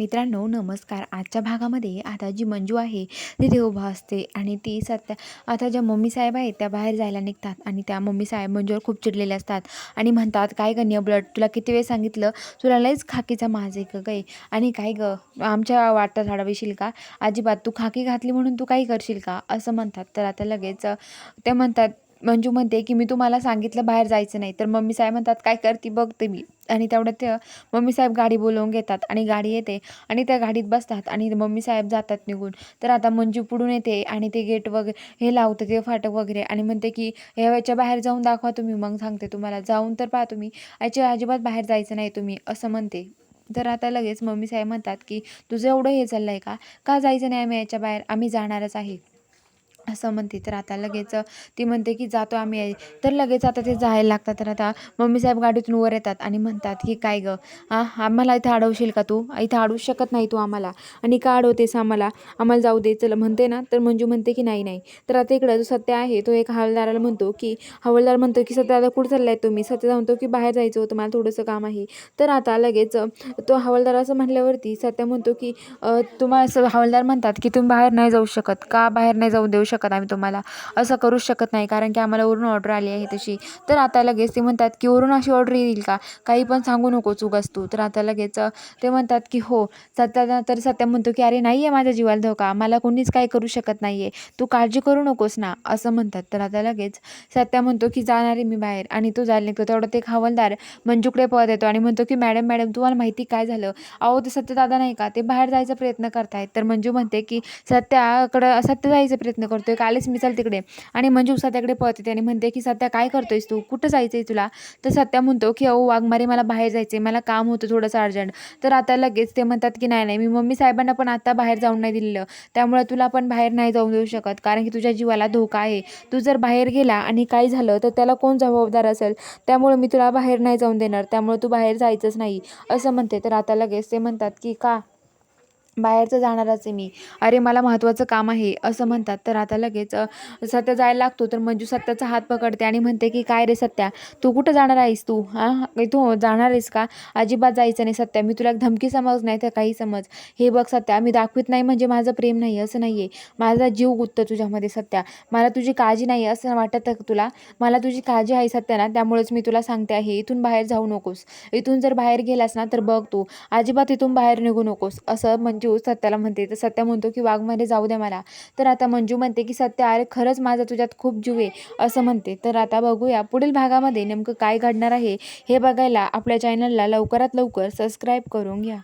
मित्रांनो नमस्कार. आजच्या भागामध्ये आता जी मंजू आहे. ती तिथे उभा असते आणि ती सध्या आता ज्या मम्मी साहेब आहेत त्या बाहेर जायला निघतात आणि त्या मम्मी साहेब मंजूवर खूप चिडलेल्या असतात आणि म्हणतात काय ग ब्लड तुला किती वेळ सांगितलं? तुला लयच खाकीचा माज आहे गय आणि काय ग? आमच्या वाटत झाडविशील का? अजिबात तू खाकी घातली म्हणून तू काही करशील का? असं म्हणतात. तर आता लगेच ते म्हणतात मंजू म्हणते की मी तुम्हाला सांगितलं बाहेर जायचं नाही. तर मम्मी साहेब म्हणतात काय करते बघते मी. आणि तेवढ्यात ते मम्मी साहेब गाडी बोलवून घेतात आणि गाडी येते आणि त्या गाडीत बसतात आणि मम्मी साहेब जातात निघून. तर आता मंजू पुढून येते आणि ते गेट वगैरे हे लावतं ते फाटक वगैरे आणि म्हणते की ह्याच्या बाहेर जाऊन दाखवा तुम्ही. मग सांगते तुम्हाला जाऊन तर पहा तुम्ही. याच्या अजिबात बाहेर जायचं नाही तुम्ही असं म्हणते. तर आता लगेच मम्मी साहेब म्हणतात की तुझं एवढं हे चाललं आहे का? का जायचं नाही आम्ही याच्या बाहेर? आम्ही जाणारच आहे. असं म्हणते. तर आता लगेच ती म्हणते की जातो आम्ही. तर लगेच आता ते जायला लागतात. तर आता मम्मी साहेब गाडीतून वर येतात आणि म्हणतात की काय गं? हां आम्हाला इथं अडवशील का तू? इथं अडवू शकत नाही तू आम्हाला. आणि का अडवतेस आम्हाला? आम्हाला जाऊ दे. चल म्हणते ना. तर मंजू म्हणते की नाही नाही. तर आता इकडं जो सत्य आहे तो एक हवालदाराला म्हणतो की हवालदार म्हणतो की सत्य आता कुठं चाललाय तुम्ही? सत्य म्हणतो की बाहेर जायचं होतं. मला थोडंसं काम आहे. तर आता लगेच तो हवालदार असं म्हटल्यावरती सत्य म्हणतो की तुम्हाला असं हवालदार म्हणतात की तुम्ही बाहेर नाही जाऊ शकत. का बाहेर नाही जाऊ देऊ शकत आम्ही तुम्हाला. असं करू शकत नाही कारण की आम्हाला वरून ऑर्डर आली आहे तशी. तर आता लगेच ते म्हणतात की वरून अशी ऑर्डर येईल का? काही पण सांगू नको चुकस तू. तर आता लगेच ते म्हणतात की हो. सत्या तर सत्या म्हणतो की अरे नाही आहे माझ्या जीवाला धोका. मला कोणीच काही करू शकत नाही आहे तू काळजी करू नकोस ना. असं म्हणतात. तर आता लगेच सत्या म्हणतो की जाणार आहे मी बाहेर. आणि तो जायला निघतो. तेवढं ते एक हवालदार मंजूकडे पळत येतो आणि म्हणतो की मॅडम मॅडम तुम्हाला माहिती काय झालं? अहो ते सत्यदादा नाही का? ते बाहेर जायचा प्रयत्न करतायत. तर मंजू म्हणते की सत्याकडं सत्य जायचा प्रयत्न करतो. करतोय कालच मी चल तिकडे. आणि मंजू सत्याकडे पळते आणि म्हणते की सत्या काय करतोयस तू? कुठं जायचं आहे तुला? तर सत्या म्हणतो की अहो वाघमारे मला बाहेर जायचं आहे मला काम होतं थोडंसं अर्जंट. तर आता लगेच ते म्हणतात की नाही नाही मी मम्मी साहेबांना पण आता बाहेर जाऊन नाही दिलेलं. त्यामुळे तुला पण बाहेर नाही जाऊन देऊ शकत कारण की तुझ्या जीवाला धोका आहे. तू जर बाहेर गेला आणि काय झालं तर त्याला कोण जबाबदार असेल? त्यामुळे मी तुला बाहेर नाही जाऊन देणार त्यामुळे तू बाहेर जायचंच नाही. असं म्हणते. तर आता लगेच ते म्हणतात की का? बाहेरचं जाणारच आहे मी. अरे मला महत्त्वाचं काम आहे असं म्हणतात. तर आता लगेच सत्या जायला लागतो तर मंजू सत्याचा हात पकडते आणि म्हणते की काय रे सत्या तू कुठं जाणार आहेस तू? हां तू जाणार आहेस का? अजिबात जायचं नाही सत्या मी तुला एक धमकी समज नाही तर काही समज. हे बघ सत्या मी दाखवित नाही म्हणजे माझं प्रेम नाही असं नाही आहे माझा जीव गुत्त तुझ्यामध्ये सत्या. मला तुझी काळजी नाही असं वाटत तुला. मला तुझी काळजी आहे सत्या ना त्यामुळेच मी तुला सांगते आहे इथून बाहेर जाऊ नकोस. इथून जर बाहेर गेलास ना तर बघ तू अजिबात इथून बाहेर निघू नकोस. असं मंजू सत्याला म्हणते. तर सत्या म्हणतो की वाघमध्ये जाऊ दे मला. तर आता मंजू म्हणते की सत्या अरे खरंच माझा तुझ्यात खूप जीव आहे असं म्हणते. तर आता बघूया पुढील भागामध्ये नेमकं काय घडणार आहे हे बघायला आपल्या चॅनलला लवकरात लवकर सबस्क्राईब करून घ्या.